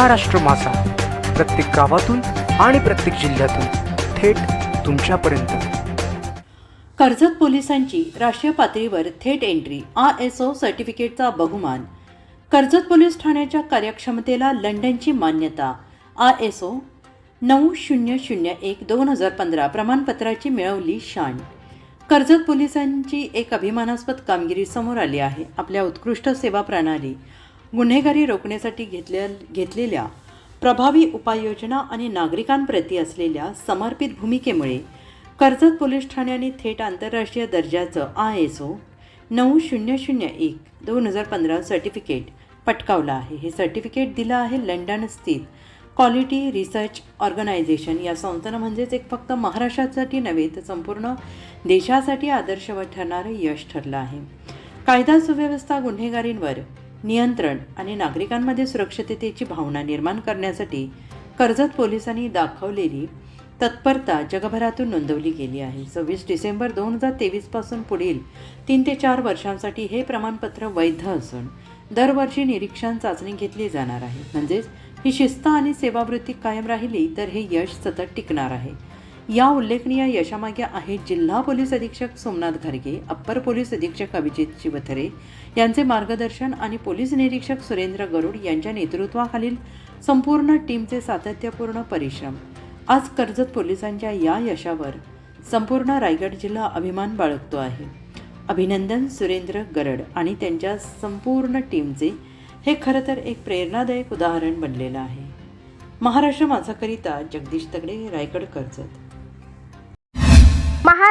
महाराष्ट्र मासा प्रत्येक गावातून आणि प्रत्येक जिल्ह्यातून थेट तुमच्यापर्यंत. कर्जत पोलिसांची राष्ट्रीय पातळीवर थेट एंट्री आर एस ओ सर्टिफिकेटचा बहुमान. कर्जत पोलीस ठाण्याच्या कार्यक्षमतेला लंडनची मान्यता. आर एस ओ नऊ शून्य शून्य एक दोन हजार पंधरा प्रमाणपत्राची मिळवली शान. कर्जत पोलिसांची एक अभिमानास्पद कामगिरी समोर आली आहे. आपल्या उत्कृष्ट सेवा प्रणाली. गुन्हेगारी रोखण्यासाठी घेतल्या घेतलेल्या प्रभावी उपाययोजना आणि नागरिकांप्रती असलेल्या समर्पित भूमिकेमुळे कर्जत पोलीस ठाण्याने थेट आंतरराष्ट्रीय दर्जाचं आय एस ओ नऊ शून्य शून्य एक दोन हजार पंधरा सर्टिफिकेट पटकावलं आहे. हे सर्टिफिकेट दिलं आहे लंडन स्थित क्वालिटी रिसर्च ऑर्गनायझेशन. या संस्थेनं म्हणजेच एक फक्त महाराष्ट्रासाठी नव्हे तर संपूर्ण देशासाठी आदर्शवत ठरणारं यश ठरलं आहे. कायदा सुव्यवस्था गुन्हेगारींवर नियंत्रण आणि नागरिकांमध्ये सुरक्षिततेची भावना निर्माण करण्यासाठी कर्जत पोलिसांनी दाखवलेली तत्परता जगभरातून नोंदवली गेली आहे. सव्वीस डिसेंबर दोन हजार तेवीसपासून पुढील तीन ते चार वर्षांसाठी हे प्रमाणपत्र वैध असून दरवर्षी निरीक्षण चाचणी घेतली जाणार आहे. म्हणजेच ही शिस्त आणि सेवावृत्ती कायम राहिली तर हे यश सतत टिकणार आहे. या उल्लेखनीय यशामागे आहेत जिल्हा पोलीस अधीक्षक सोमनाथ घरगे अप्पर पोलीस अधीक्षक अभिजित शिवथरे यांचे मार्गदर्शन आणि पोलीस निरीक्षक सुरेंद्र गरुड यांच्या नेतृत्वाखालील संपूर्ण टीमचे सातत्यपूर्ण परिश्रम. आज कर्जत पोलिसांच्या या यशावर संपूर्ण रायगड जिल्हा अभिमान बाळगतो आहे. अभिनंदन सुरेंद्र गरड आणि त्यांच्या संपूर्ण टीमचे हे खरं तर एक प्रेरणादायक उदाहरण बनलेलं आहे. महाराष्ट्र माझाकरिता जगदीश तगडे रायगड कर्जत.